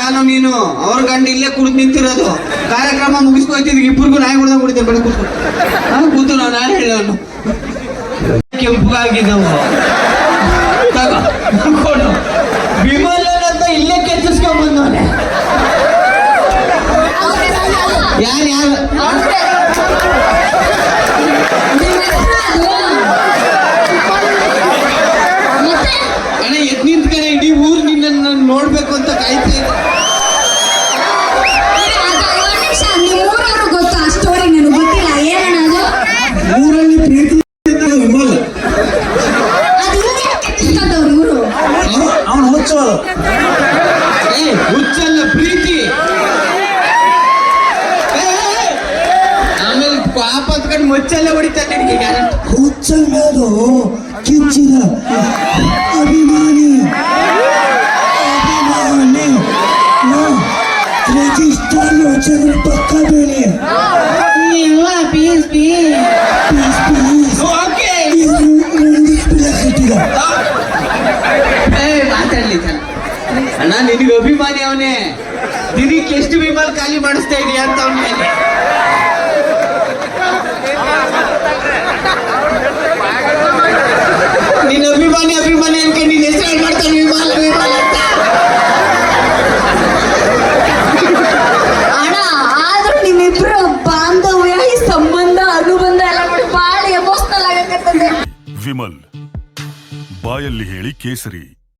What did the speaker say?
ನಾನು ನೀನು ಅವ್ರ ಗಂಡ ಇಲ್ಲೇ ಕುಡಿದು ನಿಂತಿರೋದು. ಕಾರ್ಯಕ್ರಮ ಮುಗಿಸ್ಕೊಯ್ತಿದ್ವಿ. ಇಬ್ಬರಿಗೂ ನಾಯಿ ಹೊಡೆದ ಕುಡಿತಾರೆ ಬೆಳೆ ಕೂತು ನಾನು ಕೂತು ನಾವು ನಾನು ಹೇಳೋನು ಕೆಂಪುಗಾಗಿದ್ದವು ಕೊಡು ವಿಮಲನಂತ ಇಲ್ಲೇ ಕೆಚ್ಚಿಸ್ಕೊಂಡ್ ಬಂದವನೆ. ಯಾರು ಯಾರು? ಏ ಹುಚ್ಚಲ್ಲ ಪ್ರೀತಿ ಏ, ಏ, ಏ. ಆಮೇಲೆ ಪಾಪ ಅಂದ್ಕೊಂಡು ಮಚ್ಚಲ್ಲೇ ಹೊಡಿತಾನೆ ನಿನಗೆ ಗ್ಯಾರಂಟಿ ಹುಚ್ಚನ್ನೋದು ಕಿಂಚಿನ ಅಭಿಮಾನಿ ಅಭಿಮಾನಿ ರಿಜಿಸ್ಟರ್ ಚಂದ್ರ ಪಕ್ಕ ಬೇರೆ piece piece please please okay ಕಟ್ಟಿದ ಏ ಮಾತಾಡ್ಲಿ ಜನ. ಅಣ್ಣ ನಿನಗೆ ಅಭಿಮಾನಿ ಅವನೇ. ದಿನಕ್ಕೆ ಎಷ್ಟು ವಿಮಾನ ಖಾಲಿ ಮಾಡಿಸ್ತಾ ಇದೀಯ ಅಂತ ಅವನ ಮೇಲೆ ನಿನ್ನ ಅಭಿಮಾನಿ ಅಭಿಮಾನಿ ಅನ್ಕೊಂಡು ನೀನ್ ಹೆಸರು ಮಾಡ್ತಾನೆ ವಿಮಾನ ವಿಮಾನ ಅಂತ? ಅಣ್ಣ ಆದ್ರೂ ನಿಮ್ಮಿಬ್ರು ಬಾಂಧವ್ಯ ಈ ಸಂಬಂಧ ಅನುಬಂಧ ಎಲ್ಲ ನೋಡಿ ಬಹಳ ಎಮೋಷನಲ್ ಆಗಕತ್ತದೆ ವಿಮಲ್ ಬಾಯಲ್ಲಿ ಹೇಳಿ ಕೇಸರಿ.